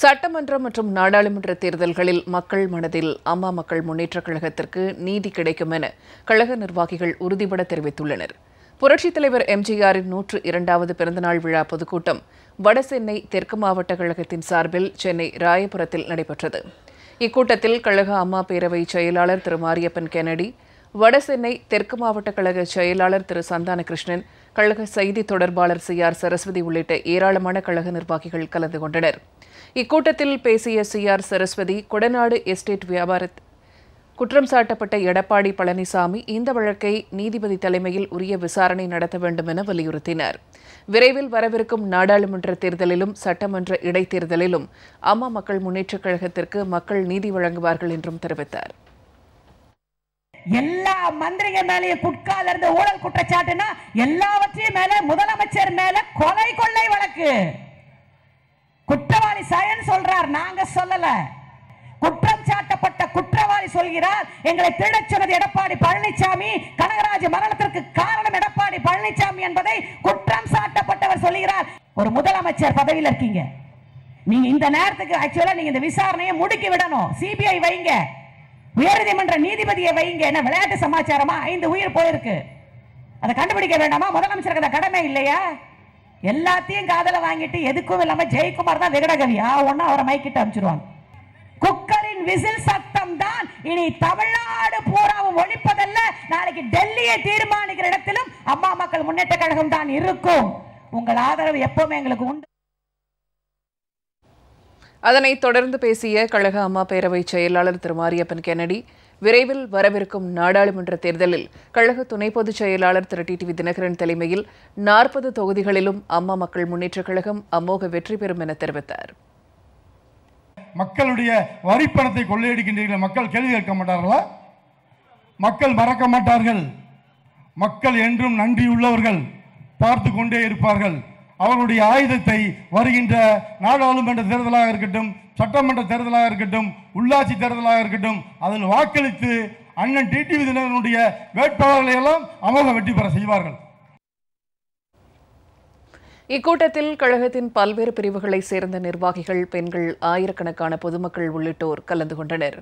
சட்டமன்றம் மற்றும் நாடாளுமன்ற தேர்தல்களில் மக்கள் மனதில் அம்மா மக்கள் முன்னேற்றக் கழகத்திற்கு நீதி கிடைக்கும் என கழக நிர்வாகிகள் உறுதிபட தெரிவித்துள்ளனர். புரட்சித் தலைவர் எம்ஜிஆரின் நூற்று இரண்டாவது பிறந்தநாள் விழா பொதுக்கூட்டம் வடசென்னை தெற்கு மாவட்ட கழகத்தின் சார்பில் சென்னை ராயபுரத்தில் நடைபெற்றது. இக்கூட்டத்தில் கழக அம்மா பேரவை செயலாளர் திரு மாரியப்பன் கெனடி வடசென்னை தெற்கு மாவட்ட கழக செயலாளர் திரு. சந்தான கிருஷ்ணன் கழக செய்தி தொடர்பாளர் சி. ஆர். சரஸ்வதி உள்ளிட்ட ஏராளமான கழக நிர்வாகிகள் கலந்து கொண்டனர். இக்கூட்டத்தில் பேசிய C. R. Saraswathi Kodanad estate வியாபார குற்றம் சாட்டப்பட்ட எடப்பாடி பழனிசாமி இந்த வழக்கை நீதிபதி தலைமையில் உரிய விசாரணை நடத்த வேண்டும் என வலியுறுத்தினார். விரைவில் வரவிருக்கும் நாடாளுமன்ற தேர்தலிலும் சட்டமன்ற இடைத்தேர்தலிலும் அம்மா மக்கள் முன்னேற்றக் கழகத்திற்கு மக்கள் நீதி வழங்குவார்கள் என்றும் தெரிவித்தார். எல்லா மந்திரிகள் மேலேயும் குட்கால இருந்த ஊழல் குற்றச்சாட்டுனா எல்லாவற்றையும் மேல முதலமைச்சர் மேல கொலை கொள்ளை வழக்கு. குற்றவாளி சயன் சொல்றார் நாங்க சொல்லல. குற்றம் சாட்டப்பட்ட குற்றவாளி சொல்கிறார் எங்களை திருடச் சொன்னது எடப்பாடி பழனிசாமி கனகராஜ் மரணத்திற்கு காரணம் எடப்பாடி பழனிசாமி என்பதை குற்றம் சாட்டப்பட்டவர் சொல்கிறார். ஒரு முதலமைச்சர் பதவியில் இருக்கீங்க. நீங்க இந்த நேரத்துக்கு ஆக்சுவலா நீங்க இந்த விசாரணையை முடுக்கி விடணும். சிபிஐ வைங்க. உயர்நீதிமன்ற நீதிபதியை வைங்க. என்ன விளையாட்டு சமாச்சாரமா? ஐந்து உயிர் போயிருக்கு. அதை கண்டுபிடிக்க வேண்டாமா? முதலமைச்சருக்கு அந்த கடமை இல்லையா? எல்லாத்தையும் காதல வாங்கிட்டு எதுக்கும் இல்லாம ஜெயக்குமார் தான் விகடகவியா ஒன்னா அவரை மைக்கிட்டு அனுப்பிச்சிருவாங்க. குக்கரின் விசில் சத்தம் தான் இனி தமிழ்நாடு பூராவும் ஒழிப்பதல்ல. நாளைக்கு டெல்லியை தீர்மானிக்கிற இடத்திலும் அம்மா மக்கள் முன்னேற்ற கழகம் தான் இருக்கும். உங்கள் ஆதரவு எப்பவுமே எங்களுக்கு உண்டு. அதனைத் தொடர்ந்து பேசிய கழக அம்மா பேரவை செயலாளர் திரு. மாரியப்பன் கென்னடி விரைவில் வரவிருக்கும் நாடாளுமன்ற தேர்தலில் கழக துணை பொதுச் செயலாளர் திரு. வி தினகரன் தலைமையில் நாற்பது தொகுதிகளிலும் அம்மா மக்கள் முன்னேற்றக் கழகம் அமோக வெற்றி பெறும் என தெரிவித்தார். மக்களுடைய வரிப்பணத்தை கொள்ளையடிக்கின்றீர்கள் மக்கள் கேள்வி கேட்க மாட்டார்களா? மக்கள் மறக்க மாட்டார்கள். மக்கள் என்றும் நன்றியுள்ளவர்கள் பார்த்து கொண்டே இருப்பார்கள். அவர்களுடைய ஆயுதத்தை வருகின்ற நாடாளுமன்ற தேர்தலாக இருக்கட்டும் சட்டமன்ற தேர்தலாக இருக்கட்டும் உள்ளாட்சி தேர்தலாக இருக்கட்டும் அதில் வாக்களித்து அண்ணன் டிடிவி தினகரனுடைய வேட்பாளர்களை எல்லாம் அமோக வெற்றி பெற செய்வார்கள். இக்கூட்டத்தில் கழகத்தின் பல்வேறு பிரிவுகளைச் சேர்ந்த நிர்வாகிகள் பெண்கள் ஆயிரக்கணக்கான பொதுமக்கள் உள்ளிட்டோர் கலந்து கொண்டனர்.